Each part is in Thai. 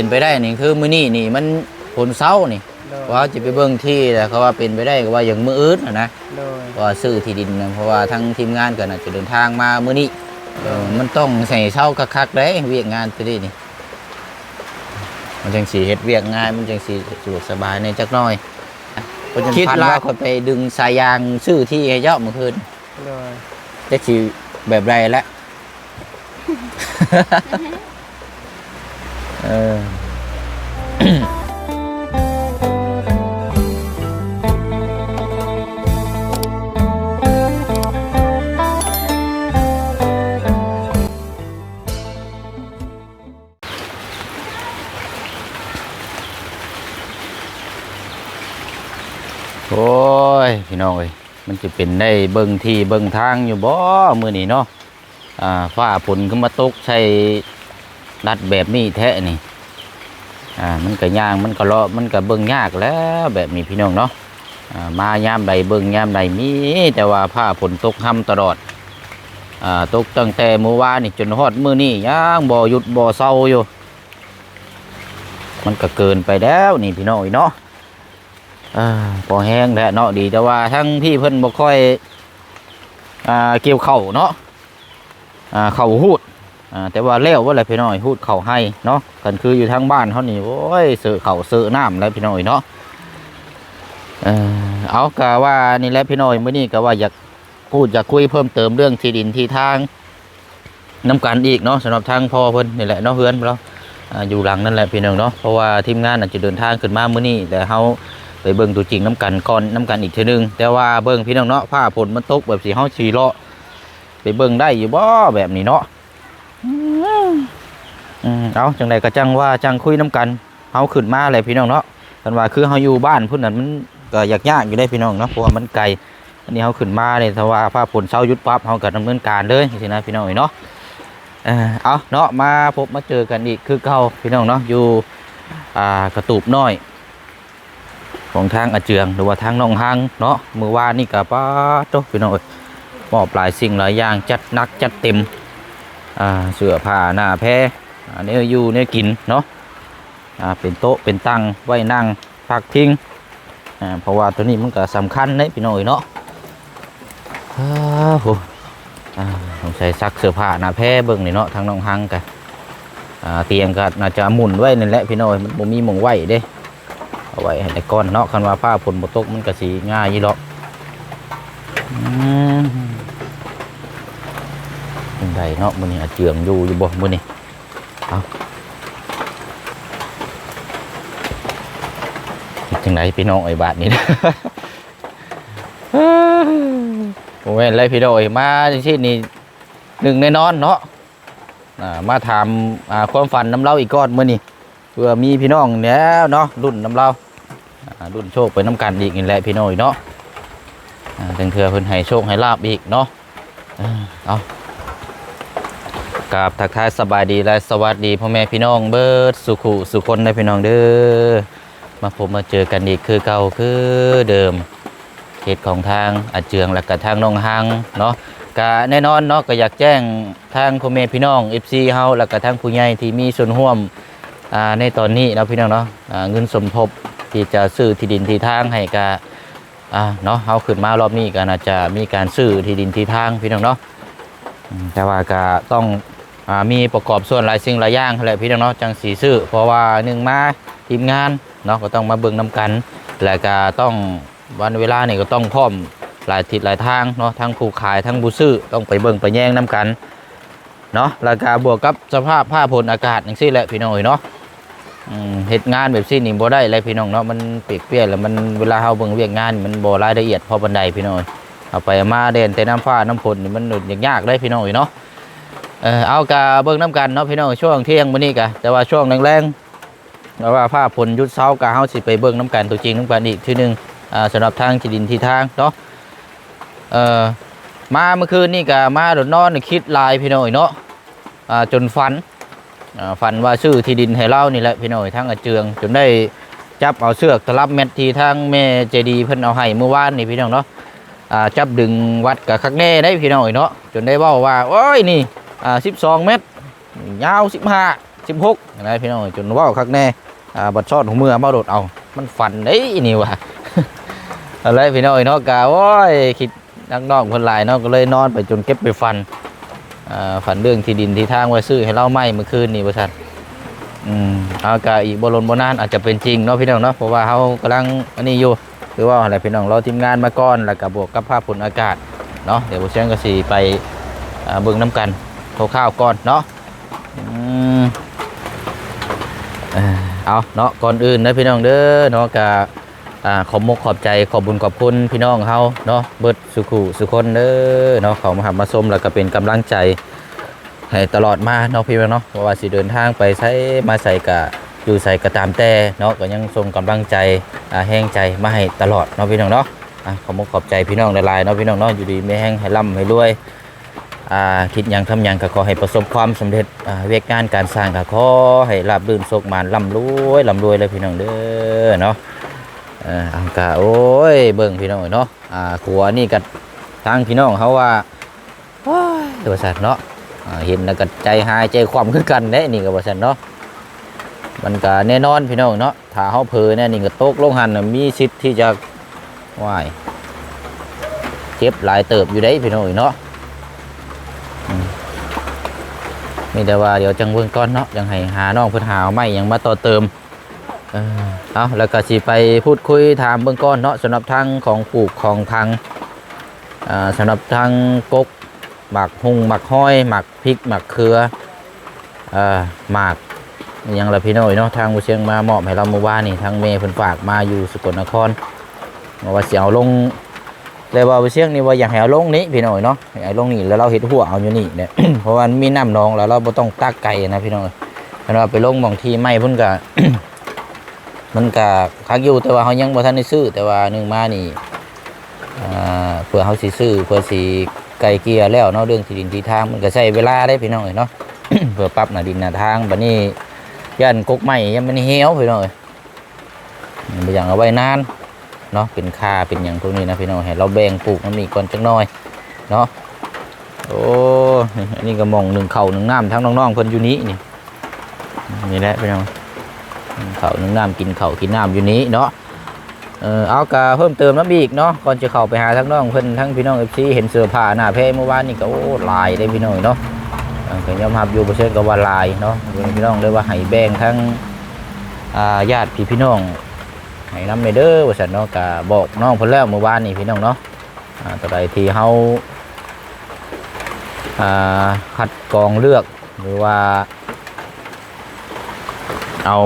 เป็นไปได้นี่คือมื้อนี้นี่มันฝนเช้านี่โดยว่าจะไปเบิ่งที่แล้วเขาว่าเป็นไปได้ก็ว่าอย่างมื้ออื่นน่ะนะโดยว่าซื้อที่ดินนะเพราะว่าทั้งทีมงานก็น่าจะเดินทางมามื้อนี้เออมันต้องใส่เช้าคักๆเด้เวียกงานตัวนี้นี่มันจังสิเฮ็ดเวียกง่ายมันจังสิสะดวกสบายในจักหน่อยคิดว่าคนไปดึงสายยางซื้อที่ให้เจ้าเมื่อคืนโดยจะสิแบบไรแล้ว เออโอ้ยพี่น้องเอ้ยมันจะเป็นได้เบิ่งที่เบิ่งทางอยู่บ่มื้อนี้เนาะอ่าฟ้าฝนขึ้นมาตกใส่ รัดแบบนี้แท้นี่อ่ามันก็ย่างมันก็เลาะมันก็เบิ่งยากแล้วแบบนี้พี่น้องเนาะอ่ามายามใดเบิ่งยามใดมีแต่ว่าผ้าฝนตกห่ำตลอดอ่าตกตั้งแต่เมื่อวานนี่จนฮอดมื้อนี้ยังบ่หยุดบ่เศร้าอยู่ มันก็เกินไปแล้วนี่พี่น้องเนาะอ่าพอแห้งแล้วเนาะดีแต่ว่าทั้งพี่เพิ่นบ่ค่อยอ่าเกี่ยวเข่าเนาะอ่าเข่าหูด อ่าแต่ว่าแล้วว่าอะไรพี่น้อยหูดเข่าให้เนาะกันคืออยู่ทางบ้านเขานี่โอ้ยเสือเข่าเสือน้ำแล้วพี่น้อยเนาะเออเอากะว่านี่แหละพี่น้อยเมื่อนี้ก็ว่าอยากพูดอยากคุยเพิ่มเติมเรื่องที่ดินที่ทางน้ำกันอีกเนาะสำหรับทางพ่อเพิ่นนี่แหละเนาะเพื่อนเราอยู่หลังนั่นแหละพี่น้องเนาะเพราะว่าทีมงานอาจจะเดินทางขึ้นมาเมื้อนี้แต่เฮาไปเบิ่งตัวจริงน้ำกันก่อนน้ำกันอีกทีนึง แต่ว่าเบิ่งพี่น้องเนาะผ้าผลมันตกแบบสีเฮาสีเลาะไปเบิ่งได้อยู่บ่แบบนี้เนาะ อืมเอาจังใดก็จังว่าจังคุยน้ำกันเฮาขึ้นมาเลยพี่น้องเนาะกันว่าคือเฮาอยู่บ้านพุ่นนั้นมันก็ยากยากอยู่ได้พี่น้องเนาะเพราะว่ามันไกลอันนี้เฮาขึ้นมาเนี่ยถ้าว่าผ้าผลเช้ายุดปั๊บเฮาก็ดำเนินการเลยสินะพี่น้องเนาะเออเอาเนาะมาพบมาเจอกันอีกคือเก่าพี่น้องเนาะอยู่อ่ากระตูบน้อย ของทางอาเจืองหรือว่าทางหนองฮังเนาะมือวานนี่กับป้าโตพี่น้องเอ้ยมอบหลายสิ่งหลายอย่างจัดนักจัดเต็มอ่าเสื้อผ้าหน้าแพร อันนี้อยู่เนี่ยกินเนาะอ่าเป็นโต๊ะเป็นตั้งไว้นั่งพักทิ้งอ่าเพราะว่าตัวนี้มันก็สำคัญเนยพี่น้อยเนาะอ้าวโหอ่าต้องใส่ซักเสื้อผ้าหน้าแพรเบิ่งนี่เนาะทางหนองฮังกันอ่าเตียงก็น่าจะหมุนไว้นั่นแหละพี่น้อยมันบ่มีหมองไว้เด้เอาไว้ให้ในก้อนเนาะคันว่าผ้าผลบตกมันก็สีง่ายยี่หรอกอืมเป็นไรเนาะมือนี้อาเจืองอยู่อยู่บ่มือนี้ เอาเฮ็ดจังไรพี่น้องไอ้บาทนี้นะโอ้ยไรพี่น้องไอ้มาจังซี่นี่หนึ่งในนอนเนาะมาถามความฝันน้ำเล่าอีกก้อนเมื่อนี้เพื่อมีพี่น้องแล้วเนาะรุ่นน้ำเราอ่ารุ่นโชคไปน้ำกันอีกนี่แหละพี่น้อยเนาะถึงเถื่อเพิ่นให้โชคให้ลาบอีกเนาะเอา กราบทักทายสบายดีและสวัสดีพ่อแม่พี่น้องเบิร์ดสุขุสุคนได้พี่น้องเด้อมาพบมาเจอกันอีกคือเก่าคือเดิมเขตของทางอาเจืองและก็ทางน้องฮังเนาะก็แน่นอนเนาะก็อยากแจ้งทางพ่อแม่พี่น้อง FC เฮาและก็ทางผู้ใหญ่ที่มีส่วนร่วมในตอนนี้เนาะพี่น้องเนาะเงินสมทบที่จะซื้อที่ดินที่ทางให้กาอ่าเนาะเอาขึ้นมารอบนี้ก็น่าจะมีการซื้อที่ดินที่ทางพี่น้องเนาะแต่ว่าก็ต้อง มีประกอบส่วนหลายสิ่งหลายอย่างแหละพี่น้องเนาะจังสีซื้อเพราะว่าหนึ่งมาทีมงานเนาะก็ต้องมาเบิ่งนำกัน แล้วก็ต้องวันเวลานี่ก็ต้องพร้อมหลายทิศหลายทางเนาะทั้งผู้ขายทั้งผู้ซื้อต้องไปเบิ่งไปแย่งนำกันเนาะแล้วก็บวกกับสภาพผ้าพลอากาศอย่างซี่แหละพี่น้องเอ้ยเนาะเฮ็ดงานแบบซี่นี่บ่ได้เลยพี่น้องเนาะมันเปียกเปียกแล้วมันเวลาเฮาเบิ่งเวียกงานมันบ่รายละเอียดพอปานใดพี่น้องเอาไปมาเด่นแต่น้ำฟ้าน้ำฝนนี่มันหนุนยากๆเลยพี่น้องเนาะ เออเอากะเบิ่งน้ำกันเนาะพี่น้องช่วงเที่ยงมื้อนี้กะแต่ว่าช่วงแรงๆแล้วว่าผ้าฝนยุดเช้ากะเฮาสิไปเบิ่งน้ำกันตัวจริงน้ำกันอีกทีหนึงอ่าสำหรับทางที่ดินที่ทางเนาะเออมาเมื่อคืนนี่กะมาโดดนอนคิดลายพี่น้องเนาะอ่าจนฝันอ่าฝันว่าซื้อที่ดินให้เล่านี่แหละพี่น้อยทั้งอาเจืองจนได้จับเอาเสือกตลับเม็ดที่ทางแม่เจดีเพิ่นเอาให้เมื่อวานนี่พี่น้องเนาะอ่าจับดึงวัดกับคักแน่ได้พี่น้อยเนาะจนได้เว้าว่าโอ้ยนี่ อ่า12 เมตร ยาว 15สิบหกนะพี่น้องจนว่าคักแน่อ่าบัดชอดหัวมือมาโดดเอา มันฝันได้นี่วะอะไรพี่น้องเนาะกะโอ้ยคิดนักนอกคนหลายเนาะก็เลยนอนไปจนเก็บไปฟันอ่าฝันเรื่องที่ดินที่ทางไว้ซื้อให้เราไม่เมื่อคืนนี่ประชันอืมเอากะอีกบรนบนานอาจจะเป็นจริงเนาะพี่น้องเนาะเพราะว่าเขากำลังอันนี้อยู่คือว่าอะไรพี่น้องรอทีมงานมาก่อนแล้วก็บวกกับภาพผลอากาศเนาะเดี๋ยวผมเชียงก็สีไปเบิ่งน้ำกัน คร่าวๆก่อนเนาะเอาเนาะก่อนอื่นนะพี่น้องเด้อเนาะกะขอบมกขอบใจขอบบุญขอบคุณพี่น้องเขาเนาะเบิดสุขุสุคนเด้อเนาะเขามาหามาชมแล้วก็เป็นกำลังใจให้ตลอดมาเนาะพี่น้องเนาะเพราะว่าสิเดินทางไปใช้มาใส่กะอยู่ใส่กระตามแต่เนาะก็ยังส่งกำลังใจแห้งใจมาให้ตลอดเนาะพี่น้องเนาะขอบมกขอบใจพี่น้องหลายๆเนาะพี่น้องเนาะอยู่ดีไม่แห้งให้ร่ำให้รวย คิดยังทำยังก็ขอให้ประสบความสำเร็จเวกงานการสร้างก็ขอให้ราบรื่นโชคมานร่ำรวยร่ำรวยเลยพี่น้องเด้อเนาะอังกาโอ้ยเบิ่งพี่น้องเนาะอ่าขัวนี่กับทางพี่น้องเขาว่าโอ้ยบริษัทเนาะเห็นแล้วก็ใจหายใจความคือกันเด้นี่กับบริษัทเนาะมันก็แน่นอนพี่น้องเนาะถ้าเขาเพลเนี่ยนี่ก็ตกลงหันมีสิทธิ์ที่จะว่ายเจ็บหลายเติบอยู่ได้พี่น้องเนาะ มีแต่ว่าเดี๋ยวจังเบิ่งก่อนเนาะยังให้หาน้องเพิ่นหาไม้หยังมาต่อเติมเออเอาแล้วก็สิไปพูดคุยถามเบื้องก้อนเนาะสำหรับทางของปลูกของทางอ่าสำหรับทางกกหมักหุงหมักห้อยหมักพริกหมักเขือหมักยังละพี่น้อยเนาะทางบุเชียงมาหมอบให้เราเมื่อวานนี่ทางเมย์เพิ่นฝากมาอยู่สกลนครบอกว่าสิเอาลง เลยว่าเชียงนี่ว่าอยากให้เอาลงนี้พี่น้อยเนาะให้เอาลงนี่แล้วเราเห็ดหัวเอาอยู่นี่เนี่ยเพราะว่ามีน้ำนองแล้วเราบ่ต้องตักไก่นะพี่น้อยเพราะว่าไปลงบางทีไม่พุ่นก็มันก็คักอยู่แต่ว่าเขายังบ่ทันได้ซื้อ แต่ว่าหนึ่งมานี่อ่าเพื่อเขาสิซื้อเพื่อสิไกลเกลียแล้วเนาะเรื่องที่ดินที่ทางมันก็ใช้เวลาได้พี่น้องเอ้ยเนาะเพื่อปรับหน้าดินหน้าทางบัดนี้ย่านกกไม้ยังมันเหี่ยวพี่น้องเอ้ยบ่อย่างเอาไว้นาน เนาะเป็นค่าเป็นอย่างพวกนี้นะพี่น้องให้เราแบ่งปลูกมันมีก่อนจักหน่อยเนาะโอ้อันนี้ก็มองหนึ่งเข่าหนึ่งน้ำทั้งน้องๆเพิ่นอยู่นี้นี่นี่แหละพี่น้องเข่าวนึ่งน้ำกินเข่ากินน้ำอยู่นี้เนาะเออเอากาเพิ่มเติมน้ำอีกเนาะก่อนจะเข้าไปหาทั้งน้องเพิ่นทั้งพี่น้องเอฟซีเห็นเสื้อผ้าหน้าแพร่เมื่อวานนี่ก็โอ้ลายได้พี่น้องเนาะเออก็ยอมรับอยู่ประเชิญกับว่าลายเนาะพี่น้องเลยว่าให้แบ่งทั้งญาติพี่พี่น้อง ให้น้ำเด้อว่าสันเนาะกาบอกน้องเพิ่นแล้วเมื่อวานนี่พี่น้องเนาะอ่าตอนใดที่เฮาอ่าคัดกรองเลือกหรือว่า เอา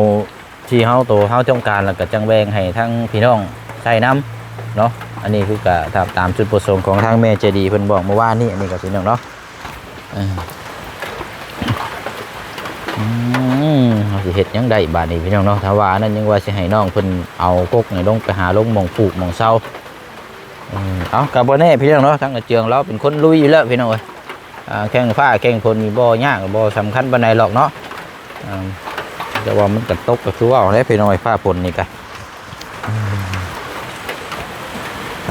ที่เฮาโตเฮาต้องการแล้วก็จังแบ่งให้ทั้งพี่น้องใช้น้ำเนาะอันนี้คือกะตามตามจุดประสงค์ของทางแม่เจดีเพิ่นบอกเมื่อวานนี้อันนี้ก็พี่น้องเนาะ สิเฮ็ดยังได้บาดนี้พี่น้องเนาะถ้าว่านั้นยังว่าสิให้น้องเพิ่นเอากกนี่ลงไปหาลงมองปลูกมองเซาอืมเอาก็บ่แน่พี่น้องเนาะทั้งเจืองเราเป็นคนลุยอยู่แล้วพี่น้องเอ้ยแข่งฟ้าแข่งฝนมีบ่ยากบ่สำคัญปานใดหรอกเนาะอ่าแต่ว่ามันกระตกก็คือว่าเอาได้ไปหน่อยฟ้าฝนนี่กันไป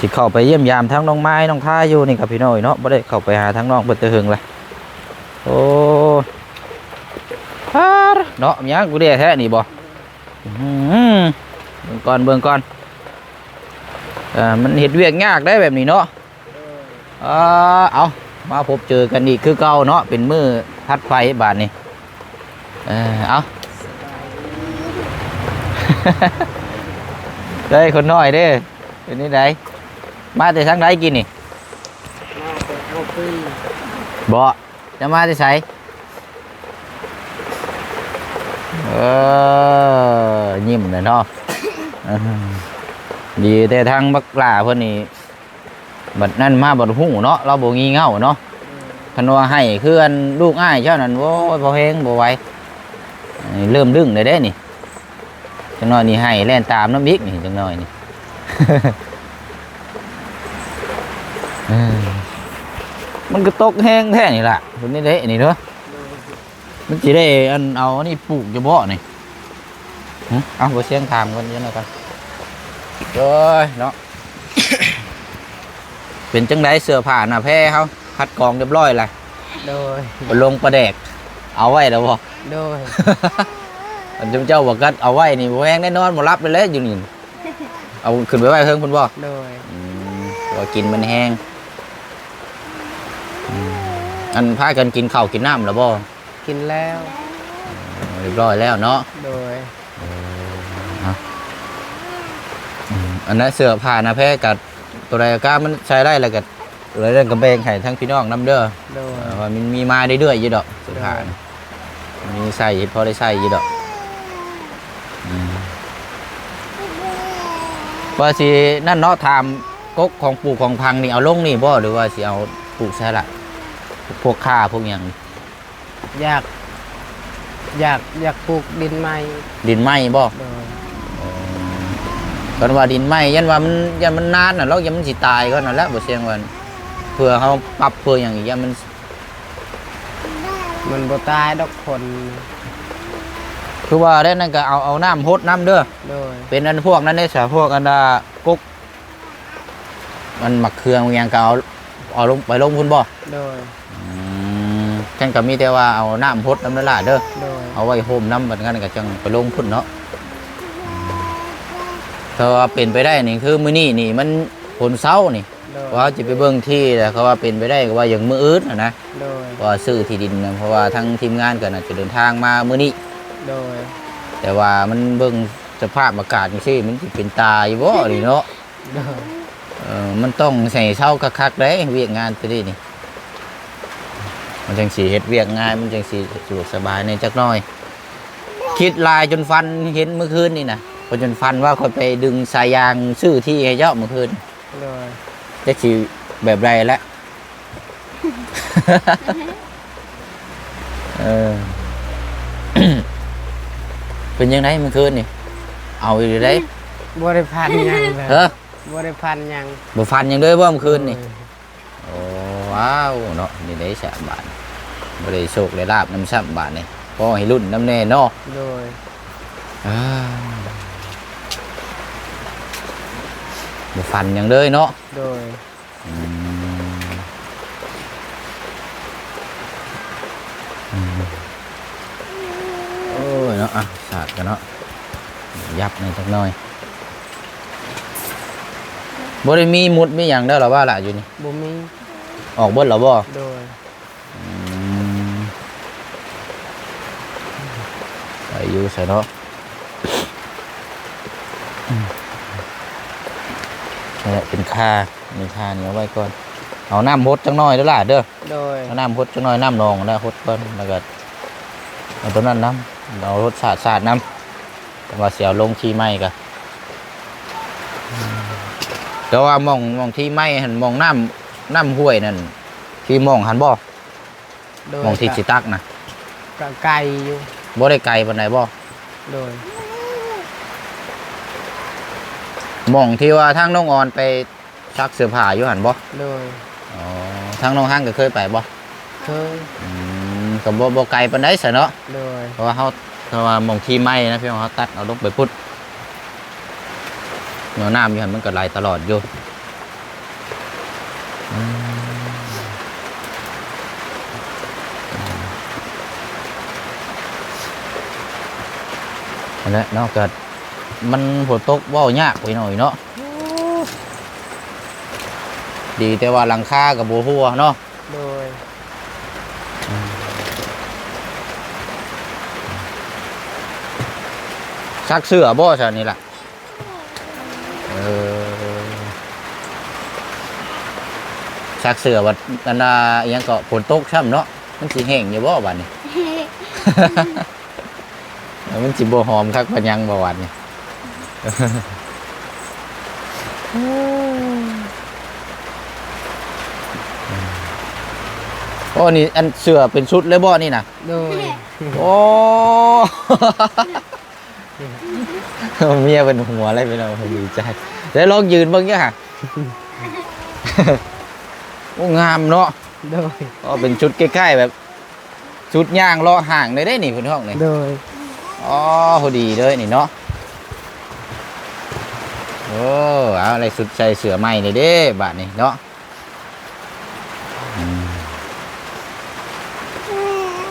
สิเข้าไปเยี่ยมยามทั้งน้องไม้น้องท่าอยู่นี่กับพี่น้อยเนาะไม่ได้เข้าไปหาทั้งน้องเปิดตะหึงเลย โอ้ฮาดเนาะมีหยังกูเรียกแท้นี่บ่อื้อหือเบิ่งก่อนเบิ่งก่อนเอ่ามันเห็ดเวียกยากได้แบบนี้เนาะเออเอามาพบเจอกันอีกคือเก่าเนาะเป็นมือทัดไฟบาทนี่เออเอาเด้ยคนน้อยเด้เป็นนี่ไดมาแต่ทางใดกินนี่มาแต่เอาปืนบ่ จะมาที่ไสเออยิ้มเลยเนาะอื้อดีแต่ทางบักลาเพิ่นนี่บัดนั่นมาบัดหูเนาะเราบ่งีเง่าเนาะคันว่าให้คืออันลูกอ้ายเจ้านั่นโอ้ยบ่เฮงบ่ไหวเริ่มดึงเลยเด้นี่จังน้อยนี่ให้แล่นตามน้ำอีกนี่จังน้อยนี่ มันก็ตกแห้งแท้นี่ล่ะตัวนี้เด้นี่เนาะมันจะได้อันเอาอันนี้ปลูกจะบ่นี่หึเอาไปเสียงถามกันเยอะหน่อยกันเอ้ยเนาะ เป็นจังไดเสื้อผ้าหน้าแพ้เขาคัดกรองเรียบร้อยเลยเโดยบ่ลงประแดก เอาไว้แล้วบ่โดยอันเจ้าบอกก็เอาไว้นี่บ่แห้งแน่นอนบ่รับไปเลยอยู่นี่เอาขึ้นไปไว้เพิ่งเพิ่นบ่โดยอืมว่ากินมันแห้งอืม อันพากันกินข้าวกินน้ำแล้วบ่กินแล้วเรียบร้อยแล้วเนาะโดยอืมอันนั้นเสื้อผ้าหนะแพ้กับตัวใดก็มันใช้ได้แล้วก็เลยเรื่องกำแพงให้ทั้งพี่น้องนํเด้อโดยเออว่ามันมีมาเรื่อยๆอยู่ดอกเสื้อผ้านะมีใส่พอได้ใส่อยู่ดอกอืมว่าสินั่นเนาะถามกกของปลูกของพังนี่เอาลงนี่บ่หรือว่าสิเอาปลูกใช่ละ พวกข้าพวกหยังอยาก อยากอยากปลูกดินใหม่ดินไหม้บ่โดยกันว่าดินไหม้ยันว่ามันยันมันนานน่ะแล้วยันมันสิตายก็นั่นแหละบ่เสียงว่าเพื่อเขาปรับเพื่ออย่างอีกยันมันมันบ่ตายดอกคนคือว่าได้นั่นก็เอาเอาน้ำหดน้ำเด้อโดยเป็นอันพวกนั้นได้สาพวกอันดากกมันหมักเครื่องอหยังก็เอาเอาลงไปลงพุ่นบ่โดย อืมฉันก็มีแต่ว่าเอาน้ำหดน้ำนั่นล่ะเด้อโดยเอาไว้โฮมน้ำแบบนั้นก็จังไปลงพุ่นเนาะถ้าว่าเป็นไปได้นี่คือมื้อนี้นี่มันผลเศร้านี่โดยว่าจะไปเบิ่งที่แต่เขาว่าเป็นไปได้ก็ว่าอย่างมื้ออื่นน่ะนะโดยเพราะว่าซื้อที่ดินนะเพราะว่าทั้งทีมงานก็น่าจะเดินทางมามื้อนี้ โดยแต่ว่ามันเบิ่งสภาพอากาศจังซี่มันสิเป็นตายบ่นี่เนาะโดยเออมันต้องใส่เช้าคักๆเด้เวียกงานตัวนี้นี่ มันจังสิเฮ็ดเวียกง่าย มันจังสิสะดวกสบายในจักหน่อย คิดลายจนฟันเห็นเมื่อคืนนี่นะพอจนฟันว่าคนไปดึงสายยางซื้อที่ให้เจ้าเมื่อคืนโดยจะสิแบบไรแล้วเออเป็นยังไงเมื่อคืนนี่ เอาอยู่ได้บ่ได้พันหยังเลยเออบ่ได้พันหยังบ่ฟันยังด้วยว่าเมื่อคืนนี่โดยโอ้ ว้าวเนาะนี่ได้สามบาทบ่ได้โชคได้ลาบน้ำซ้ำบาทนี่พอให้รุ่นน้ำแน่เนาะโดยอ่าบ่ฟันหยังเลยเนาะโดยอืมอืมโอ้ยเนาะอะสาดกันเนาะยับในอยจักหน่อยบ่ได้มีมุดมีหยังเด้อหรอว่าล่ะอยู่นี่บ่มี ออกเบิดหรอบ่โดยอืมไปอยู่ใส่เนาะอืมนี่นแหละเป็นค่ามีค่านี้เอาไว้ก่อน เอาน้ำพดจังน้อยเด้อล่ะเด้อโดยเอาน้ำพดจังน้อยน้ำนองนะพดก่อนแล้วก็เอาตัวนั้นน้ำเอารสชาติสาดน้ำแต่ว่าเสียวลงที่ไม้กะแต่ว่ามองมองที่ไม้หันมองน้ำ น้ำห้วยนั่นที่มองหันบ่โดยมองที่สิตักนะก็ไกลอยู่บ่ได้ไกลปานใดบ่โดยมองที่ว่าทางน้องออนไปซักเสื้อผ้าอยู่หันบ่ โดยอ๋อทางน้องห้างก็เคยไปบ่เคยอืมก็บ่บ่ไกลปานใดซะเนาะ โดยเพราะว่าเฮาเพราะว่ามองที่ไม้นะพี่น้องเฮาตัดเอาลงไปพุดเนาน้ำอยู่หันมันก็ไหลตลอดอยู่ อืมนั่นแหละเนาะก็มันฝนตกเว้ายากไปหน่อยเนาะดีแต่ว่าหลังคากับโบหัวเนาะโดยซักเสื้อบ่ซะนี่ล่ะ ซักเสื้อวัดกันดาอิหยังก็ฝนตกช่ำเนาะมันสิแห้งอยู่บ่บัดนี้แล้วมันสิบ่หอมคักปานยังบ่หวานนี่โอ้นี่อันเสื้อเป็นชุดเลยบ่นี่นะโดยโอ้ เมียเป็นหัวอะไรไปเราดีใจ แล้วลองยืนเบ้างเนี่ยฮะ โอ้งามเนาะโดยก็เป็นชุดใกล้ๆแบบ ชุดย่างเลาะห่างเลยได้นี่คุณห้องนี่โดยอ๋อพอดีเลยนี่เนาะโอ้เอาอะไรสุดใจเสือใหม่เลยเด้บาทนี่เนาะอืม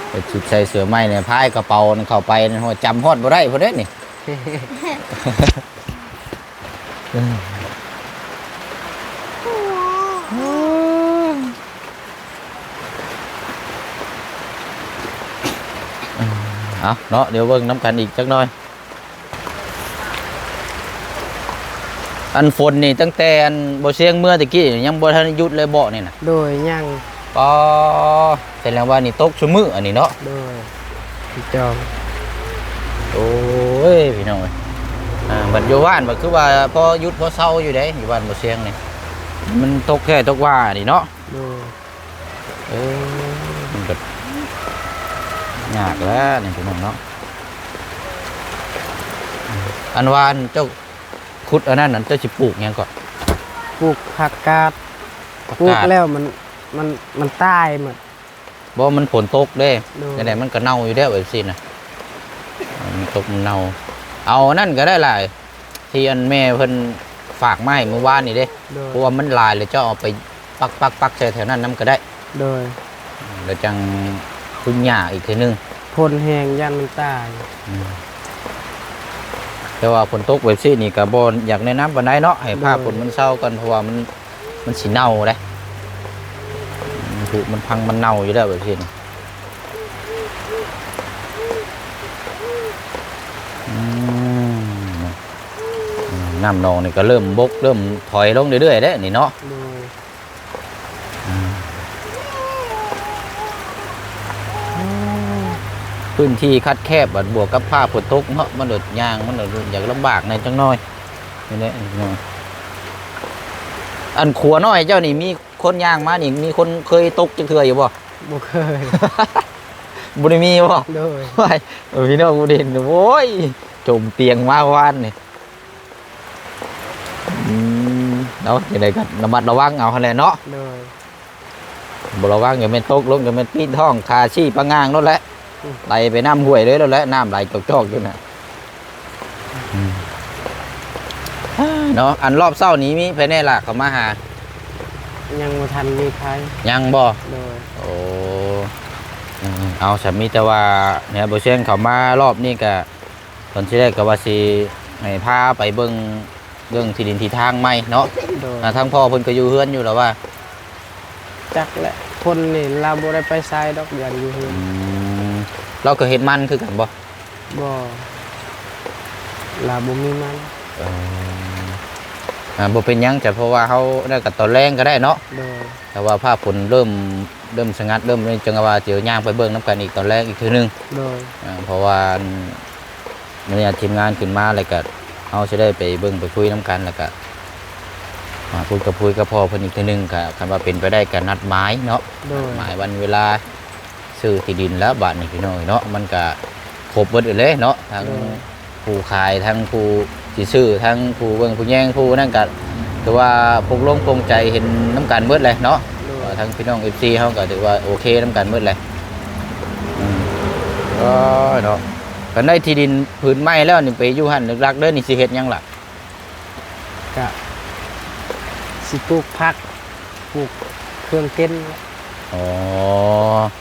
ไปชุดใส่เสื้อไหมเนี่ยพายกระเป๋านั่นเข้าไปนั่นหัวจำฮอดบ่ได้พอเด้นี่ เอาเนาะเดี๋ยวเบิ่งน้ำกันอีกจักหน่อย อันฝนนี่ตั้งแต่อันบ่เสียงเมื่อตะกี้ยังบ่ทันหยุดเลยบ่นี่น่ะโดยยังก็แสดงว่านี่ตกชุมืออันนี้เนาะโดยพี่จอมโอ้ยพี่น้องเอ้ยอ่าบัดอยู่บ้านบัดคือว่าพอหยุดพอเศร้าอยู่เด้อยู่บ้านบ่เสียงนี่มันตกแค่ตกว่านี่เนาะโดยเออมันก็ ยากแล้วนี่พี่น้องเนาะอืมอันวานเจ้าขุดอันนั้นนั่นเจ้าสิปลูกหยังก่อนปลูกผักกาดผักปลูกกาดแล้วมันมันมันตายหมดบ่มันฝนตกเด้โดยจังไดมันก็เน่าอยู่แล้วแบบซี่น่ะมันตกมันเน่า เอาอันนั่นก็ได้หลายที่อันแม่เพิ่นฝากมาให้เมื่อวานนี่เด้โดยเพราะว่ามันลายเลยเจ้าเอาไปปักปักปักใส่แถวนั้นน้ำก็ได้ โดยแล้วจัง พึ่งหญ้าอีกทีนึงพลแหงยันมันตายแต่ว่าฝนตกแบบซี่นี่ก็บ่อยากแนะนำปานใดเนาะให้ผ้าฝนมันเศร้ากันเพราะว่ามันมันสิเน่าเด้มันถูกมันพังมันเน่าอยู่แล้วแบบซี่นี่อืมอืมน้ำนองนี่ก็เริ่มบกเริ่มถอยลงเรื่อยๆเด้นี่เนาะ พื้นที่คัดแคบบัดบวกกับผ้าฝนตกเนาะมันโดดยางมันโดดอยากลำบากในอยจังน้อยนี่แหละน้อยอันขัวน้อยเจ้านี่มีคนย่างมานี่มีคนเคยตกจังเทื่ออยู่บ่บ่เคยบ่ได้มีบ่โดยไปเออพี่น้องบ่ได้เห็นโอ้ยจมเตียงมาวานนี่อืมเนาะจังไดก็ระมัดระวังเอาหั่นแหละเนาะโดยบ่ระวังอย่าแม่นตกลงอย่าแม่นปีนท้องคาชี้ปะงางนั่นแหละอืม ไหลไปน้ำห้วยเลยแล้วแหละน้ำไหลจอกๆอยู่น่ะเนาะอันรอบเศร้านี้มีไปแน่ล่ะเขามาหา ยังบ่ทันมีใครยังบ่โดยโอ้อืมเอาสามีแต่ว่าเนี่ยบ่เช่นเขามารอบนี้ก็ตอนที่แรกก็ว่าสิให้พาไปเบิ่งเรื่องที่ดินที่ทางใหม่เนาะโดยอ่าทางพ่อเพิ่นก็อยู่เฮือนอยู่แล้วว่า จักแหละคนนี่เราบ่ได้ไปไสดอกยันอยู่เฮืออืนม เราก็เฮ็ดมันคือกันบ่บ่เราบ่มีมันเอ่ออ่าบ่เป็นหยังจ้ะเพราะว่าเฮาได้กับตอนแรงก็ได้เนาะโดยแต่ว่าภาพฝนเริ่มเริ่มสงัดเริ่มจังว่าเจียวย่างไปเบิ่งน้ำกันอีกตอนแรกอีกทีหนึง โดยอ่าเพราะว่าเนี่ยทีมงานขึ้นมาแล้วก็เฮาสิได้ไปเบิ่งไปคุยน้ำกันแล้วก็มาพูดกับคุยกับพ่อเพิ่นอีกทีหนึงก็คันว่าเป็นไปได้ก็นัดหมายเนาะโดยหมายวันเวลา ซื้อที่ดินแล้วบาทนี่พี่น้องเนาะมันก็ครบเบิดอยู่เลยเนาะทั้งผู้ขายทั้งผู้สิซื้อทั้งผู้เบิ่งผู้แย่งผู้นั่นก็ถือว่าพกลงปรงใจเห็นน้ำกันเบิดเลยเนาะโดว่ายทั้งพี่น้อง FC เฮาก็ถือว่าโอเคน้ำกันเบิดเลยอืมก็เนาะกันได้ที่ดินผืนไม้แล้วนี่ไปอยู่หั่นนึกรักเด้อนี่สิเฮ็ดหยังล่ะกะสิปลูกผักปลูกเครื่องเต้นอ๋ออืมอืมอืม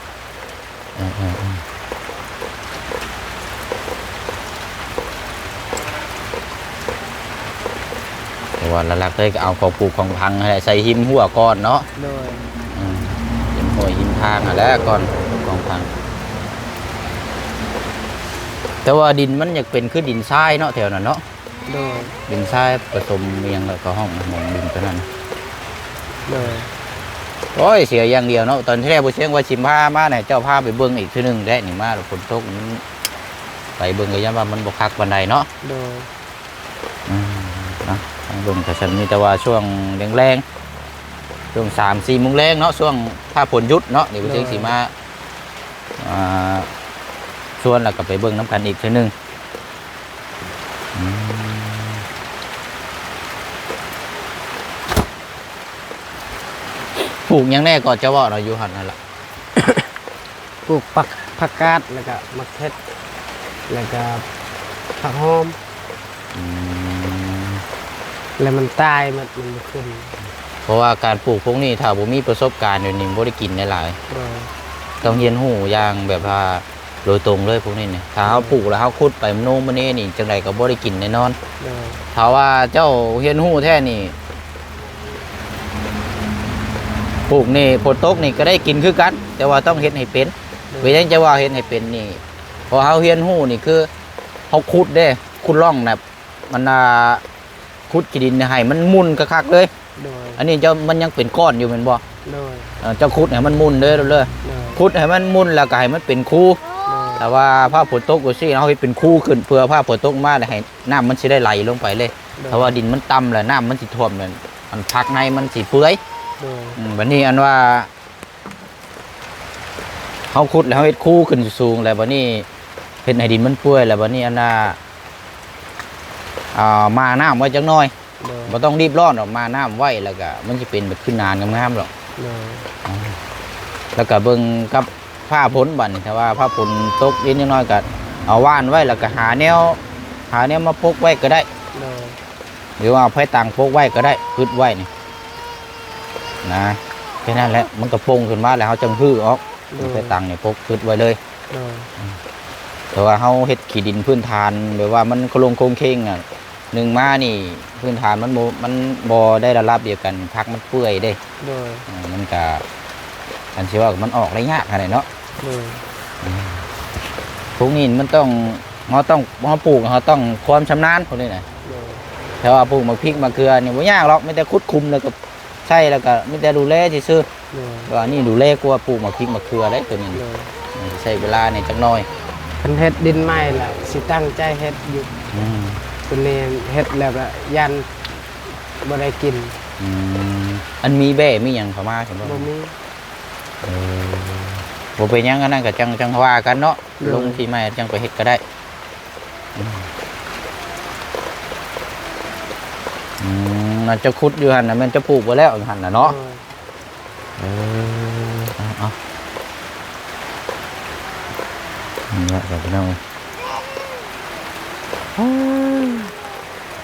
แต่ ว่าหลักๆเลยก็เอาของปลูกของพังให้ใส่หิมหัวก่อนเนาะโดยอืมหิมหัวหิมทางอะแล้วก่อนของพัง แต่ว่าดินมันอยากเป็นคือดินทรายเนาะแถวนั้นเนาะโดยดินทรายผสมเมียงแล้วก็ห้องหมองดินตัวนั้นโดย โอ้ยเสียอย่างเดียวเนาะตอนที่แรกบ่เชียงว่าชิมผ้ามาเนี่ยเจ้าผ้าไปเบิ่งอีกทีหนึ่งได้นี่มาแล้วฝนตกไปเบิ่งก็ยังว่ามันบ่คักปานใดเนาะโดยนะเบิ่งก็ฉันมีแต่ว่าช่วงแรงๆช่วง3 4โมงแรงเนาะช่วงถ้าฝนยุดเนาะเดี๋ยวบ่เชียงสิมาอ่าชวนแล้วก็ไปเบิ่งน้ำกันอีกทีหนึ่งอืม ปลูกหยังแน่ก่อนจะว่าเราอยู่หันนั่นล่ะปลูกผักผักกาดแล้วก็มะเขือแล้วก็ผักหอมอืมแล้วมันตายมันมันบ่ขึ้นเพราะว่าการปลูกพวกนี้ถ้าบ่มีประสบการณ์เดี๋ยวนี้บ่ได้กินได้หลายโดยต้องเรียนหูอย่างแบบว่าโดยตรงเลยพวกนี้เนี่ยถ้าเขาปลูกแล้วเขาขุดไปมันโน้มมันนี่นี่จังไรก็บ่ได้กินแน่นอนโดยถ้าว่าเจ้าเรียนหูแท้นี่ ปลูกนี่ผลตกนี่ก็ได้กินคือกัน แต่ว่าต้องเฮ็ดให้เป็นเวลาจะว่าเฮ็ดให้เป็นนี่พอเฮาเรียนหูนี่คือเฮาขุดเด้ขุดร่องแบบมันอ่าขุดขี้ดินให้มันมุนคักๆเลยโดยอันนี้เจ้ามันยังเป็นก้อนอยู่แม่นบ่โดยเอ่อเจ้าขุดให้มันมุนเด้อเลยโดยขุดให้มันมุนแล้วก็ให้มันเป็นคูโดยแต่ว่าผ้าฝนตกก็สิเฮาเฮ็ดเป็นคูขึ้นเพื่อผ้าฝนตกมาแล้วให้น้ำมันสิได้ไหลลงไปเลยถ้าว่าดินมันต่ำแล้วน้ำมันสิท่วมเลยมันพักในมันสิเปื่อย โดยอืมบัดนี้อันว่าเฮาขุดแล้วเฮาเฮ็ดคูขึ้นสูงแล้วบัดนี้เฮ็ดให้ดินมันเปื่อยแล้วบัดนี้อันน่ะอ่ามาน้ำไว้จักหน่อยโดยบ่ต้องรีบร้อนออกมาน้ำไว้แล้วก็มันสิเป็นแบบขึ้นนานงามๆหรอก โดยแล้วก็เบิ่งกับผ้าพ้นบัดนี่ถ้าว่าผ้าพ้นตกนิดน้อยก็เอาว่านไว้แล้วก็หาแนวหาแนวมาพกไว้ก็ได้ โดยหรือว่าเอาไผต่างพกไว้ก็ได้พืดไว้นี่ นะแค่นั้นแหละมันก็โป่งขึ้นมาแล้วเขาจังฮื้อออกโดยไผต่างเนี่ยพกพืดไว้เลยโดยแต่ว่าเขาเฮ็ดขี้ดินพื้นฐานแบบว่ามันโครงโครงเคงอะหนึ่งมานี่พื้นฐานมันบ่มันบ่ได้ระดับเดียวกันพักมันเปื่อยเด้โดยอ่ามันก็อันที่ว่ามันออกได้ยากขนาดเนาะโดยพวกนี้มันต้องเราต้องเราปลูกเราต้องความชำนาญพวกนี้นะโดยแต่ว่าปลูกมะพริกมะเขือนี่บ่ยากหรอกไม่แต่คุดคุมแล้วก็ ใช่แล้วก็ไม่แต่ดูแลซื่อโดยๆว่านี่ดูแลกว่าปลูกมะพริกมะเขือได้ตัวนี้โดยใช้เวลาในจักหน่อยคันเฮ็ดดินไหม้ล่ะสิตั้งใจเฮ็ดอยู่อืมตัวนี้เฮ็ดแล้วก็ยันบ่ได้กินอืมอันมีแบ่มีหยังเข้ามาใช่บ่บ่มีเออบ่เป็นหยังอันนั้นก็จังจังว่ากันเนาะเออลงที่ไม้จังไปเฮ็ดก็ได้ น่าจะขุดอยู่หั่นน่ะมันจะปลูกไว้แล้วอยู่หั่นน่ะเนาะเออเอาเอานี่แหละแบบนี้เอา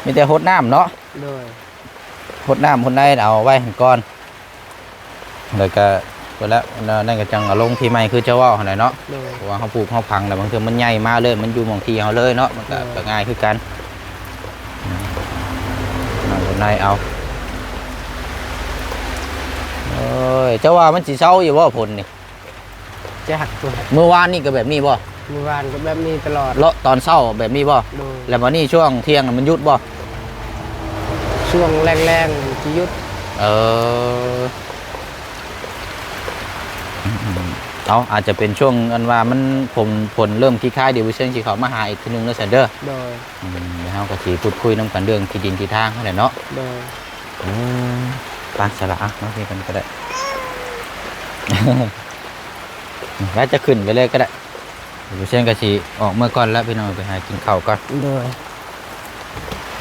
มีแต่หดน้ำเนาะ โดยหดน้ำหดได้เอาไว้ให้ก่อนแล้วก็เวลานั่นก็จังเอาลงที่ใหม่คือเจ้าว่าวหั่นแหละเนาะโดย เพราะว่าเขาปลูกเขาพังแต่บางทีมันใหญ่มากเลย มันอยู่หมองทีเขาเลยเนาะมันก็เออ ก็ง่ายคือกัน ในเอาโอ้ยเจ้าว่ามันสีเศร้าอยู่บ่ผลนี่จักตัวเมื่อวานนี่ก็แบบนี้บ่เมื่อวานก็แบบนี้ตลอดเลาะตอนเช้าแบบนี้บ่โดยแล้ววันนี้ช่วงเที่ยงน่ะมันหยุดบ่ช่วงแรงๆสิหยุดเออ เอาอาจจะเป็นช่วงอันว่ามันผมผลเริ่มที่ค่ายเดี๋ยววิเชียงสีเขามาหาอีกทีนึงแล้วเซนเดอร์โดยอืมเดี๋ยวเราก็สีพูดคุยน้ำกันเรื่องที่ดินที่ทางนั่นแหละเนาะโดยอืมปานสละอะมาเพียกันก็ได้แล้วจะขึ้นไปเลยก็ได้เดี๋ยวเช่นกะสีออกเมื่อก่อนแล้วพี่น้องไปหากินข้าวก่อนโดย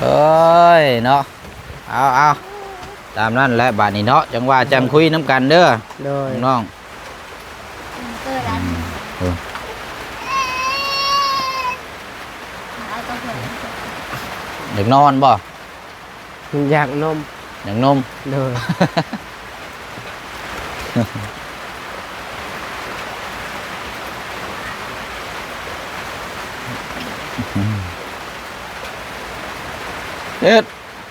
เอ้ยเนาะเอาเอาตามนั้นแหละบาทนี้เนาะจังว่าจังคุยน้ำกันเด้อโดยน้อง อยากนอนบ่อยากนมอยากนมโดยเด็ด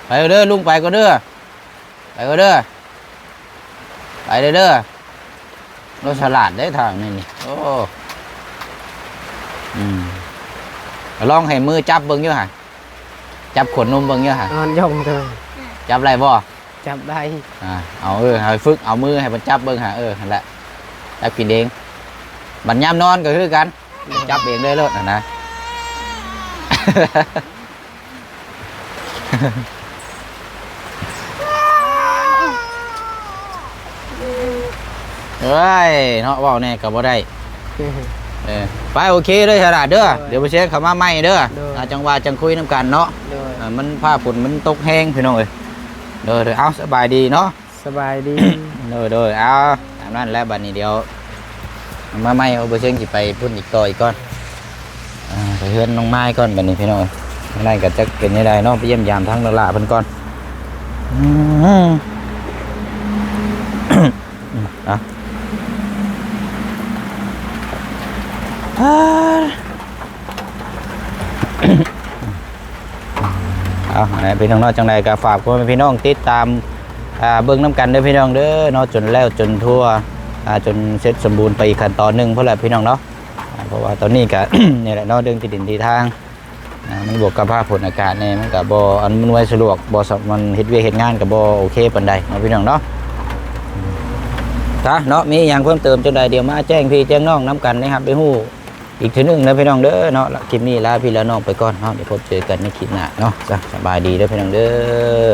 ไปก็เด้อลุงไปก็เด้อไปก็เด้อไปเด้อเด้อรถฉลาดได้ทางนี่นี่โอ้ อืมลองให้มือจับเบิ่งอยู่ฮะ จับขวดนมเบิ่งอยู่ฮะนอนย่องเลยจับไรบ่จับได้อ่าเอาเออให้ฝึกเอามือให้มันจับเบิ่งฮะเออนั่นแหละจับกินเองบัดยามนอนก็คือกัน จับเองได้เลยนะนะเอ้ยเนาะเว่าแน่ก็บ่ได้เออไปโอเคเลยฉลาดเด้อโดยเดี๋ยวไปเช็คเขามาใหม่เด้อโดยอ่าจังหวะจังคุยน้ำกันเนาะโดยอ่า มันผ้าฝนมันตกแห้งพี่น้องเอ้ยเด้อเด้อเอาสบายดีเนาะสบายดี เด้อเด้อเอาตามนั้นแหล้วบัดนี้เดี๋ยวเอามาใหม่เอาไปเช็คสิไปพุ่นอีกต่ออีกก่อนอ่าไปเฮือนน้องไม้ก่อนบัดนี้พี่น้องเอ้ยข้างในก็จะเป็นยังไงเนาะไปเยี่ยมยามทั้งละลาเพิ่นก่อนอืมอะอ่า เอาพี่น้องนอกจังใดก็ฝากพ่อแม่พี่น้องติดตามเบิ่งน้ำกันเด้อพี่น้องเด้อนาะจนแล้วจนทั่วจนเสร็จสมบูรณ์ไปอีกขั้นตอนหนึ่งเพราะแหละพี่น้องเนาะเพราะว่าตอนนี้ก็นี่แหละนาะเรื่องที่ดินที่ทางมันบวกกับภาพผลอากาศเนี่ยมันก็บ่อันมันไว้สะดวกบ่สมันเฮ็ดเวียเฮ็ดงานก็บ่โอเคปานใดเนาะพี่น้องเนาะถ้าเนาะมีอย่างเพิ่มเติมจังใดเดี๋ยวมาแจ้งพี่แจ้งน้องน้ำกันนะครับไปฮู้ อีกทีหนึงนะพี่น้องเด้อเนาะคลิปนี้ลาพี่แล้วน้องไปก่อนเนาะเดี๋ยวพบเจอกันในคลิปหน้าเนาะจ้ะสบายดีเด้อพี่น้องเด้อ